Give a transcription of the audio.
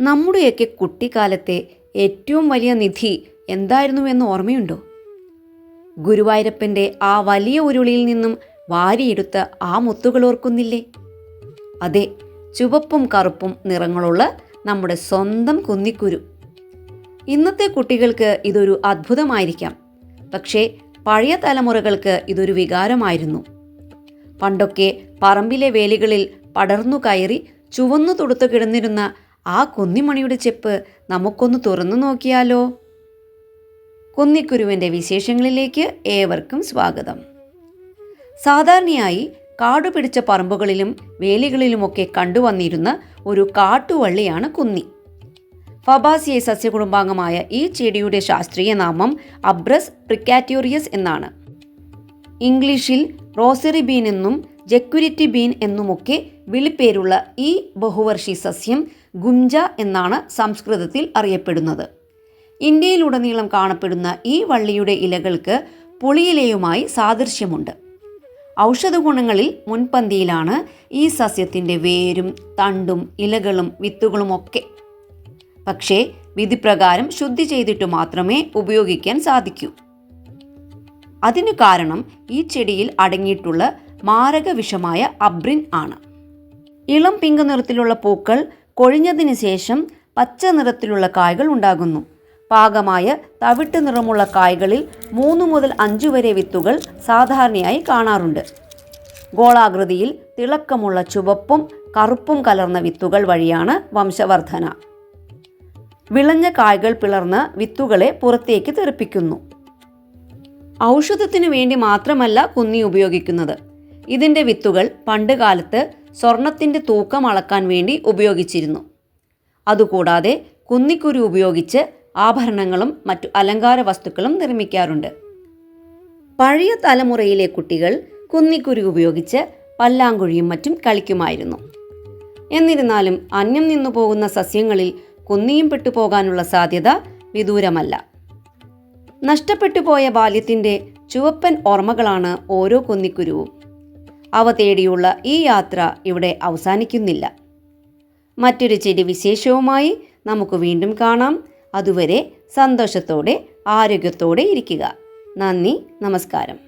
നമ്മുടെയൊക്കെ കുട്ടിക്കാലത്തെ ഏറ്റവും വലിയ നിധി എന്തായിരുന്നു എന്ന് ഓർമ്മയുണ്ടോ? ഗുരുവായൂരപ്പന്റെ ആ വലിയ ഉരുളിയിൽ നിന്നും വാരിയെടുത്ത ആ മുത്തുകൾ ഓർക്കുന്നില്ലേ? അതെ ചുവപ്പും കറുപ്പും നിറങ്ങളുള്ള നമ്മുടെ സ്വന്തം കുന്നിക്കുരു. ഇന്നത്തെ കുട്ടികൾക്ക് ഇതൊരു അത്ഭുതമായിരിക്കാം. പക്ഷേ പഴയ തലമുറകൾക്ക് ഇതൊരു വികാരമായിരുന്നു. പണ്ടൊക്കെ പറമ്പിലെ വേലികളിൽ പടർന്നു കയറി ചുവന്നു തൊടുത്തു കിടന്നിരുന്ന ആ കുന്നിമണിയുടെ ചെപ്പ് നമുക്കൊന്ന് തുറന്നു നോക്കിയാലോ? കുന്നിക്കുരുവിന്റെ വിശേഷങ്ങളിലേക്ക് ഏവർക്കും സ്വാഗതം. സാധാരണയായി കാടുപിടിച്ച പറമ്പുകളിലും വേലികളിലുമൊക്കെ കണ്ടുവന്നിരുന്ന ഒരു കാട്ടുവള്ളിയാണ് കുന്നി. ഫബാസിയെ സസ്യകുടുംബാംഗമായ ഈ ചെടിയുടെ ശാസ്ത്രീയ നാമം അബ്രസ് പ്രിക്കാറ്റോറിയസ് എന്നാണ്. ഇംഗ്ലീഷിൽ റോസറി ബീൻ എന്നും ജെക്യുരിറ്റി ബീൻ എന്നുമൊക്കെ വിളിപ്പേരുള്ള ഈ ബഹുവർഷി സസ്യം ഗുംജ എന്നാണ് സംസ്കൃതത്തിൽ അറിയപ്പെടുന്നത്. ഇന്ത്യയിലുടനീളം കാണപ്പെടുന്ന ഈ വള്ളിയുടെ ഇലകൾക്ക് പുളിയിലയുമായി സാദൃശ്യമുണ്ട്. ഔഷധ ഗുണങ്ങളിൽ മുൻപന്തിയിലാണ് ഈ സസ്യത്തിന്റെ വേരും തണ്ടും ഇലകളും വിത്തുകളുമൊക്കെ പക്ഷേ വിധിപ്രകാരം ശുദ്ധി ചെയ്തിട്ട് മാത്രമേ ഉപയോഗിക്കാൻ സാധിക്കൂ. അതിനു കാരണം ഈ ചെടിയിൽ അടങ്ങിയിട്ടുള്ള മാരക വിഷമായ അബ്രിൻ ആണ്. ഇളം പിങ്ക് നിറത്തിലുള്ള പൂക്കൾ കൊഴിഞ്ഞതിന് ശേഷം പച്ച നിറത്തിലുള്ള കായ്കൾ ഉണ്ടാകുന്നു. പാകമായ തവിട്ട് നിറമുള്ള കായ്കളിൽ മൂന്ന് മുതൽ അഞ്ച് വരെ വിത്തുകൾ സാധാരണയായി കാണാറുണ്ട്. ഗോളാകൃതിയിൽ തിളക്കമുള്ള ചുവപ്പും കറുപ്പും കലർന്ന വിത്തുകൾ വഴിയാണ് വംശവർധന വിളഞ്ഞ കായ്കൾ പിളർന്ന് വിത്തുകളെ പുറത്തേക്ക് തെറിപ്പിക്കുന്നു. ഔഷധത്തിനു വേണ്ടി മാത്രമല്ല കുന്നി ഉപയോഗിക്കുന്നത്. ഇതിന്റെ വിത്തുകൾ പണ്ട് കാലത്ത് സ്വർണത്തിന്റെ തൂക്കം അളക്കാൻ വേണ്ടി ഉപയോഗിച്ചിരുന്നു. അതുകൂടാതെ കുന്നിക്കുരു ഉപയോഗിച്ച് ആഭരണങ്ങളും മറ്റു അലങ്കാര വസ്തുക്കളും നിർമ്മിക്കാറുണ്ട്. പഴയ തലമുറയിലെ കുട്ടികൾ കുന്നിക്കുരു ഉപയോഗിച്ച് പല്ലാങ്കുഴിയും മറ്റും കളിക്കുമായിരുന്നു. എന്നിരുന്നാലും അന്യം നിന്നു പോകുന്ന സസ്യങ്ങളിൽ കുന്നിയും പെട്ടുപോകാനുള്ള സാധ്യത വിദൂരമല്ല. നഷ്ടപ്പെട്ടു പോയ ബാല്യത്തിന്റെ ചുവപ്പൻ ഓർമ്മകളാണ് ഓരോ കുന്നിക്കുരുവും. അവ തേടിയുള്ള ഈ യാത്ര ഇവിടെ അവസാനിക്കുന്നില്ല. മറ്റൊരു ചെടി വിശേഷവുമായി നമുക്ക് വീണ്ടും കാണാം. അതുവരെ സന്തോഷത്തോടെ ആരോഗ്യത്തോടെ ഇരിക്കുക. നന്ദി നമസ്കാരം.